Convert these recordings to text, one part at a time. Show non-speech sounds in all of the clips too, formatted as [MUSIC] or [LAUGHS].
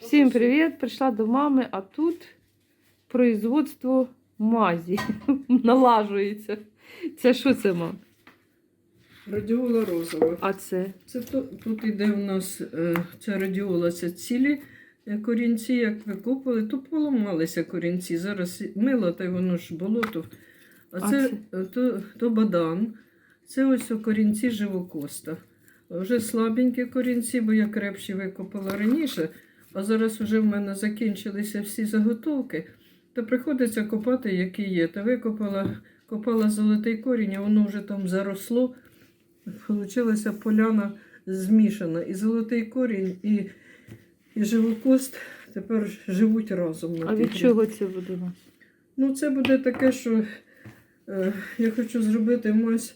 Всім привіт! Прийшла до мами, а тут производство мазі [LAUGHS] налажується. Це що це, мам? Радіола розова. А це? Це то, тут іде у нас е, ця радіола, це цілі е, корінці, як викопали, то поламалися корінці. Зараз мило, та й воно ж болото. А А це, це? е, То, то бадан. Це ось корінці живокоста. Вже слабенькі корінці, бо я крепші викопала раніше, а зараз вже в мене закінчилися всі заготовки. То приходиться копати, які є. Та викопала, копала золотий корінь, а воно вже там заросло. Получилася поляна змішана. І золотий корінь, і, і живокост тепер живуть разом. А від чого це буде у нас? Ну, це буде таке, що е, я хочу зробити мазь.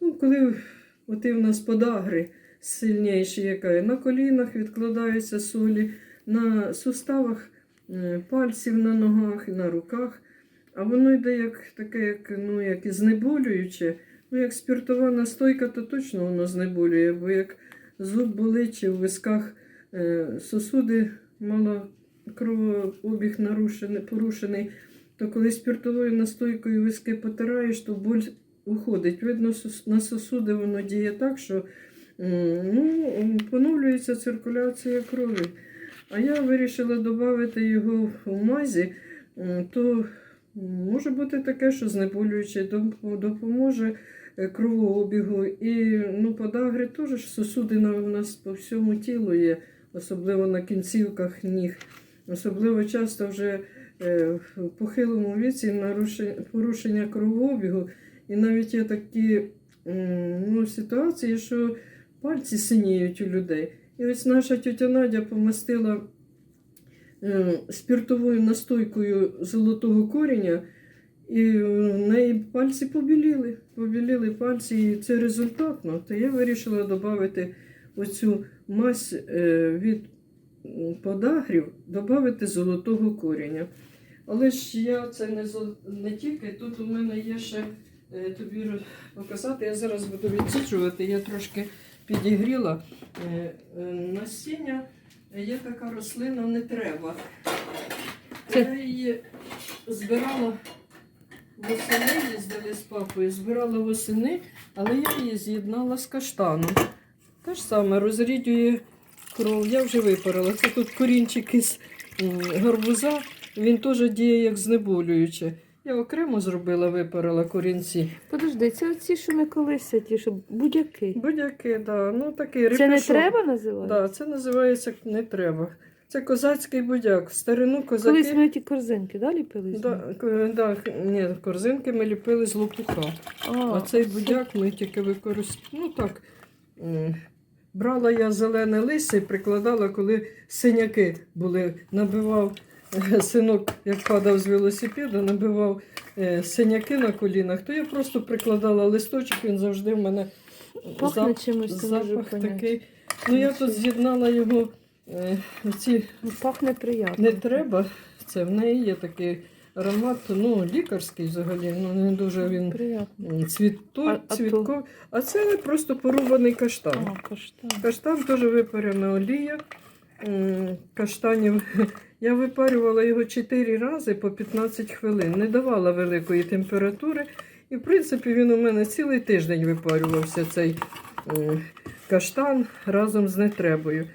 Ну, коли от і в нас подагри сильніші, яка на колінах відкладаються солі, на суставах е, пальців на ногах на руках. А воно йде як таке, як, ну, як і знеболююче. Ну, як спіртова настойка, то точно воно знеболює, бо як зуб болить чи в висках е, сосуди мало кровообіг нарушений, порушений, то коли спіртовою настойкою виски потираєш, то боль уходить. Видно, на сосуди воно діє так, що ну, поновлюється циркуляція крові. А я вирішила додати його в мазі, то може бути таке, що знеболююче допоможе е, кровообігу. І ну, подагри теж сосуди у нас по всьому тілу є, особливо на кінцівках ніг. Особливо часто вже е, в похилому віці порушення кровообігу. І навіть є такі ну, ситуації, що пальці синіють у людей. І ось наша тетя Надя помастила е, спіртовою настойкою золотого коріння, і в неї пальці побіліли. Побіліли пальці, і це результатно. То я вирішила додати оцю мазь е, від подагрів, додати золотого коріння. Але ж я це не, не тільки. Тут у мене є ще е, тобі показати. Я зараз буду відсіджувати. Я трошки підігріла е, е, насіння. Є така рослина, не треба. Я її збирала восени, їздили з папою, збирала восени, але я її з'єднала з каштаном. Те ж саме розрідює кров. Я вже випарила. Це тут корінчик із гарбуза, він теж діє як знеболююче. Я окремо зробила, випарила корінці. Подожди, це оці, що ми колись, ті, що будь-які. Будь-яке, да. ну такий Це не треба називати? Да, це називається не треба. Це козацький будяк. В старину козаки. Колись ми ті корзинки да, ліпили? з Да, к- да, ні, корзинки ми ліпили з лопуха. А, А цей будяк ми тільки використовуємо. Ну так. м, Брала я зелене листя і прикладала, коли синяки були. Набивав [LAUGHS] синок, як падав з велосипеда, набивав е, синяки на колінах, то я просто прикладала листочок, він завжди в мене Пахне чимось, запах такий. Ну я тут з'єднала його. е, Ці Ну, Пахне приємно. не треба. Це в неї є такий аромат, ну, лікарський взагалі, ну не дуже він Приємно. цвіту, А- а цвітко. А це просто порубаний каштан. А, каштан. Каштан теж випарена олія. Каштанів. Я випарювала його 4 рази по 15 хвилин. Не давала великої температури. І, в принципі, він у мене цілий тиждень випарювався цей м, каштан разом з нетребою.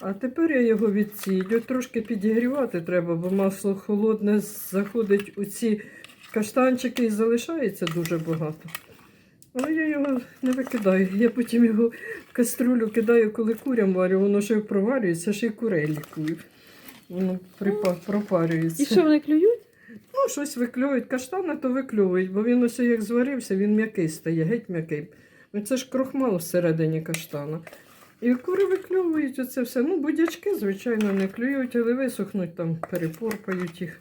А тепер я його відсію. Трошки підігрівати треба, бо масло холодне заходить у ці каштанчики і залишається дуже багато. Але я його не викидаю. Я потім його в каструлю кидаю, коли курям варю, воно ще проварюється, ще й курей лікую. Воно припа- пропарюється. І що вони клюють? Ну, щось виклюють. Каштани то виклюють, бо він ось як зварився, він м'який стає, геть м'який. Ну, Це ж крохмал всередині каштана. І кури виклюють оце все. Ну, будячки, звичайно, не клюють, але висохнуть там, перепорпають їх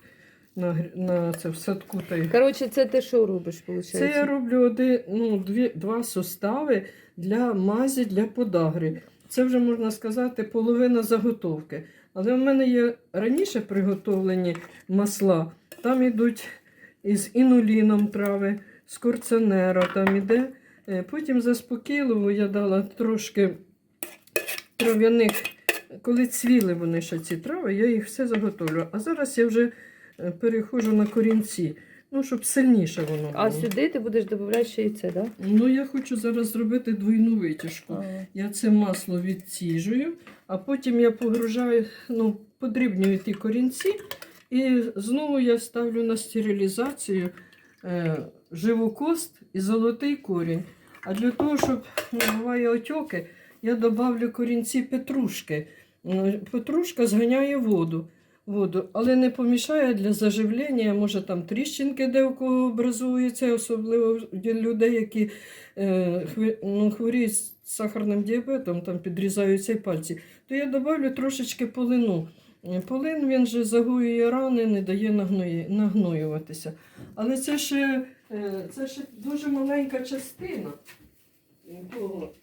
на, гр- на це в садку. Та й... Коротше, це ти що робиш, виходить? Це я роблю один, ну, дві, два сустави для мазі для подагри. Це вже можна сказати половина заготовки. Але в мене є раніше приготовлені масла. Там йдуть із інуліном трави, з корценера там іде. Е, Потім заспокійливо я дала трошки трав'яних, коли цвіли вони ще ці трави, я їх все заготовлю. А зараз я вже перехожу переходжу на корінці, ну, щоб сильніше воно було. А сюди ти будеш додавати ще і це, так? Ну, я хочу зараз зробити двойну витяжку. Да? Я це масло відціжую, а потім я погружаю, ну, подрібнюю ті корінці, і знову я ставлю на стерилізацію е, живокост і золотий корінь. А для того, щоб не буває отьоки, я додавлю корінці петрушки. Петрушка зганяє воду, воду, але не помішає для заживлення. Може там тріщинки, де у кого образуються, особливо для людей, які е, ну, хворіють з сахарним діабетом, там підрізаються пальці, то я додавлю трошечки полину. Е, Полин він же загоює рани, не дає нагної, нагноюватися. Але це ще, е, це ще дуже маленька частина. того.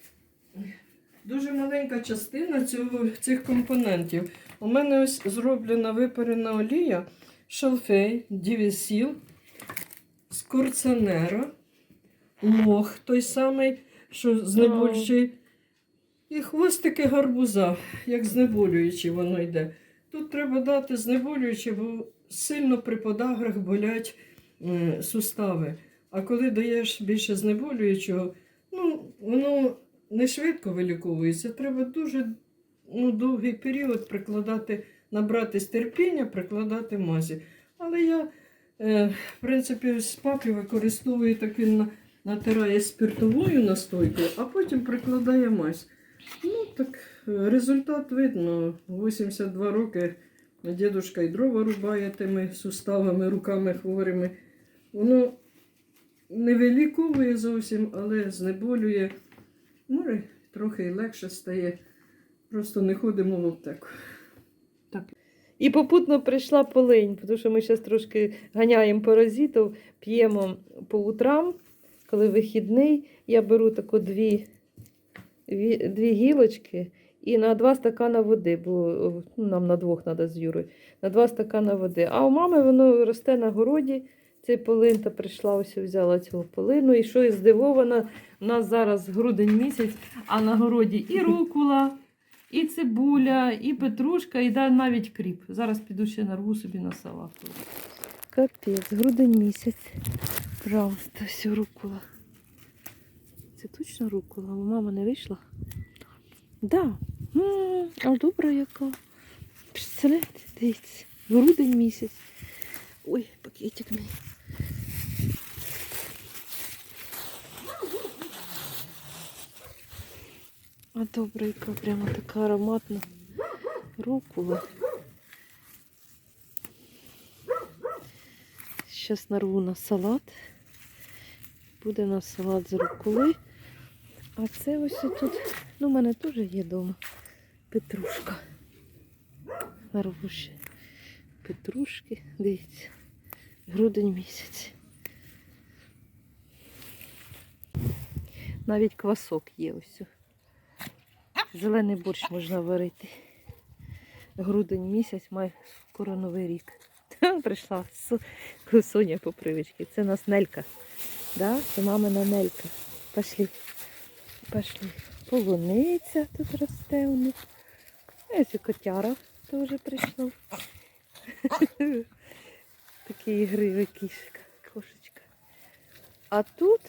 Дуже маленька частина цього, цих компонентів. У мене ось зроблена випарена олія, шалфей, дівісіл, скорцанера, лох той самий, що знеболюючий, і хвостики гарбуза, як знеболюючий воно йде. Тут треба дати знеболююче, бо сильно при подаграх болять е, сустави. А коли даєш більше знеболюючого, ну, воно не швидко виліковується. Треба дуже ну, довгий період прикладати, набратись терпіння, прикладати мазі. Але я, е, в принципі, з папі використовую так він на- натирає спиртовою настойкою, а потім прикладає мазь. Ну, так е, результат видно. 82 роки дідушка і дрова рубає тими суставами, руками хворими. Воно не виліковує зовсім, але знеболює. Може, трохи легше стає. Просто не ходимо в аптеку. І попутно прийшла полинь, тому що ми зараз трошки ганяємо паразитів, п'ємо по утрам, коли вихідний. Я беру тако дві, дві, гілочки і на два стакана води, бо ну, нам на двох треба з Юрою, на два стакана води. А у мами воно росте на городі. Цей полин та прийшла ось взяла цього полину. І що я здивована, у нас зараз грудень місяць, а на городі і рукула, і цибуля, і петрушка, і навіть кріп. Зараз піду ще нарву собі на салат. Капець, грудень місяць. Пожалуйста, все рукула. Це точно рукула? Мама не вийшла? Да. А добра яка. Представляєте, дивіться, грудень місяць. Ой, пакетик мій. А добра яка, прямо така ароматна рукула. Зараз нарву на салат. Буде на салат з руколи. А це ось тут, ну, у мене теж є вдома петрушка. Нарву ще петрушки. Дивіться, грудень місяць. Навіть квасок є ось. Зелений борщ можна варити. Грудень місяць має скоро новий рік. [LAUGHS] Прийшла Со- Соня по привичці. Це у нас Нелька. Да? Це мамина Нелька. Пошли. Пошли. Полуниця тут росте у них. Ось і котяра теж прийшов. [LAUGHS] Такий ігривий кішка, кошечка. А тут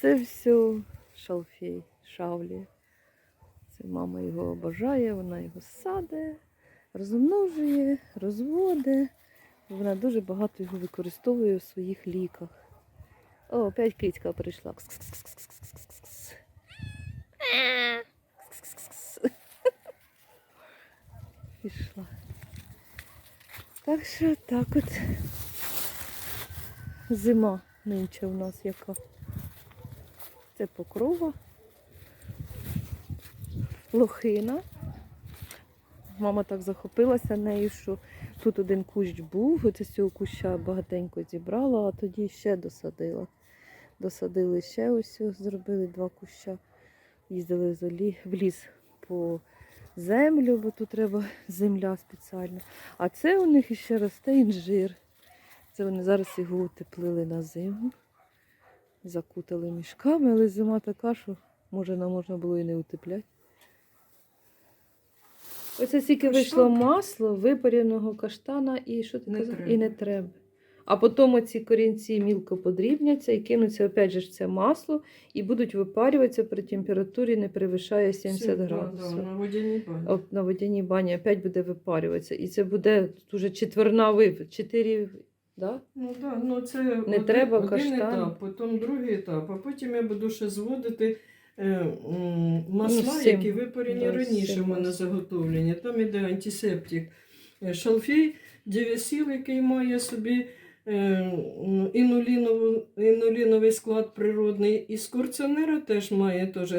це все шалфей, шавлі. Це мама його обожає, вона його саде, розмножує, розводить. Вона дуже багато його використовує у своїх ліках. О, опять кицька прийшла. Пішла. Так що так от зима нинче у нас яка. Це покрова. Лохина. Мама так захопилася нею, що тут один кущ був, оце цього куща багатенько зібрала, а тоді ще досадила. Досадили ще ось, зробили два куща. Їздили з в ліс по землю, бо тут треба [LAUGHS] земля спеціальна. А це у них ще росте інжир. Це вони зараз його утеплили на зиму, закутали мішками, але зима така, що Може, нам можна було і не утепляти. Оце Каштан? вийшло масло випареного каштана і що ти Не казав? треба. І не треба. А потім оці корінці мілко подрібняться і кинуться опять же ж це масло і будуть випарюватися при температурі не перевищає 70 Все, градусів. Да, на водяній бані. От на водяній бані опять буде випарюватися. І це буде тут уже четверна вив, чотири, да? Ну да, ну це Не один, треба один каштан. етап, потім другий етап, а потім я буду ще зводити масла, Ну, які випарені раніше в мене маслом. заготовлені. Там іде антисептик е, шалфей, дівесіл, який має собі е, інуліновий склад природний. І скорціонера теж має теж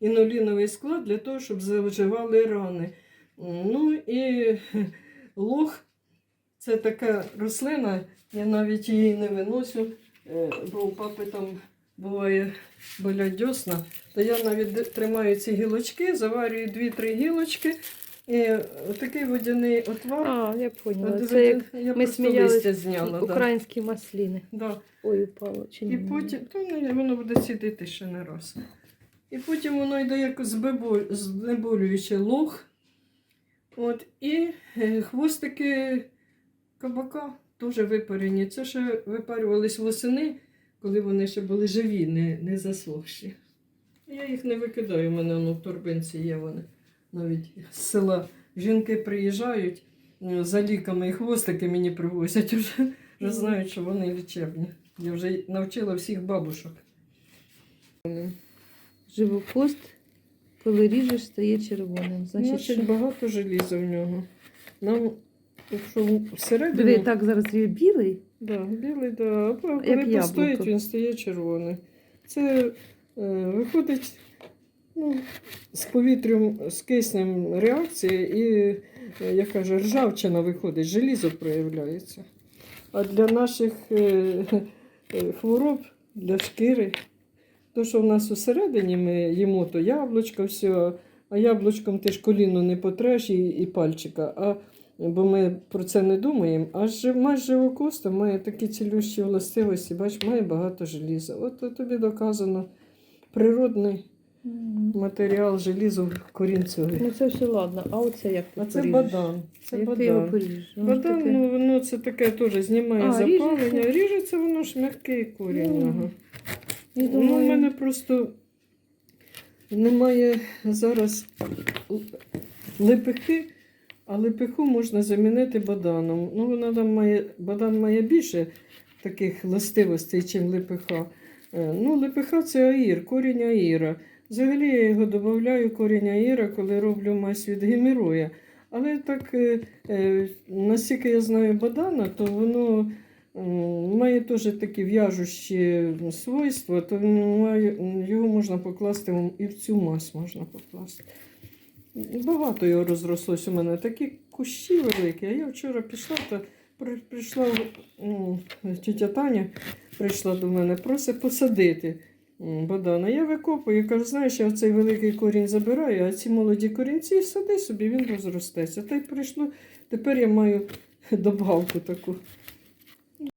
інуліновий склад для того, щоб заживали рани. Ну і [LAUGHS] лох це така рослина, я навіть її не виносю, е, бо у папи там буває болять дьосна. То я навіть тримаю ці гілочки, заварюю 2-3 гілочки. І такий водяний отвар. А, я поняла. От Це як я ми листя зняла. Да. українські масліни. Да. Ой, упало. Чи ні? І потім то, ну, воно буде сидіти ще не раз. І потім воно йде як знеболююче лох. От, і е, хвостики кабака теж випарені. Це ще випарювались восени, коли вони ще були живі, не, не засохші. Я їх не викидаю, у мене воно в торбинці є вони. Навіть з села жінки приїжджають е, за ліками і хвостики мені привозять. Вже, вже знають, що вони лічебні. Я вже навчила всіх бабушок. Живохвост, коли ріжеш, стає червоним. Значить, Значить, що? багато желіза в нього. Нам, якщо всередину, Диви, так зараз є білий. Да, білий, да, а коли яблуко. постоїть, він стає червоний. Це е, виходить ну, з повітрям, з киснем реакція і, е, як каже, ржавчина виходить, желізо проявляється. А для наших е, е, хвороб, для шкіри, то, що в нас усередині ми їмо, то яблучко, все, а яблучком ти ж коліно не потреш і, і пальчика. А, бо ми про це не думаємо. А ж мать живокоста має такі цілющі властивості, бач, має багато желіза. От, тобі доказано природний матеріал желізу корінцевий. Ну це все ладно. А оце як ти А це поріжеш? бадан. Це як ти його бадан. поріжеш? Воно ж Бадан, таке- ну воно це таке теж знімає А, запалення. ріжеться? Ріжеться воно ж м'який корінь. Ну, Ага. Я Ну, думаю, у мене просто немає зараз л- лепехи, а лепеху можна замінити баданом. Ну, вона там має, бадан має більше таких властивостей, ніж лепеха. Е, Ну, лепеха це аїр, корінь аїра. Взагалі я його додаю корінь аїра, коли роблю мазь від геміроя. Але так, е, е, наскільки я знаю бадана, то воно має теж такі в'яжущі свойства, то його можна покласти і в цю мазь можна покласти. Багато його розрослось у мене. Такі кущі великі. А я вчора пішла та при- прийшла тітя Таня прийшла до мене, просить посадити м, бадана. Я викопую і кажу, знаєш, я цей великий корінь забираю, а ці молоді корінці сади собі, він розростеться. Та й прийшло. Тепер я маю добавку таку.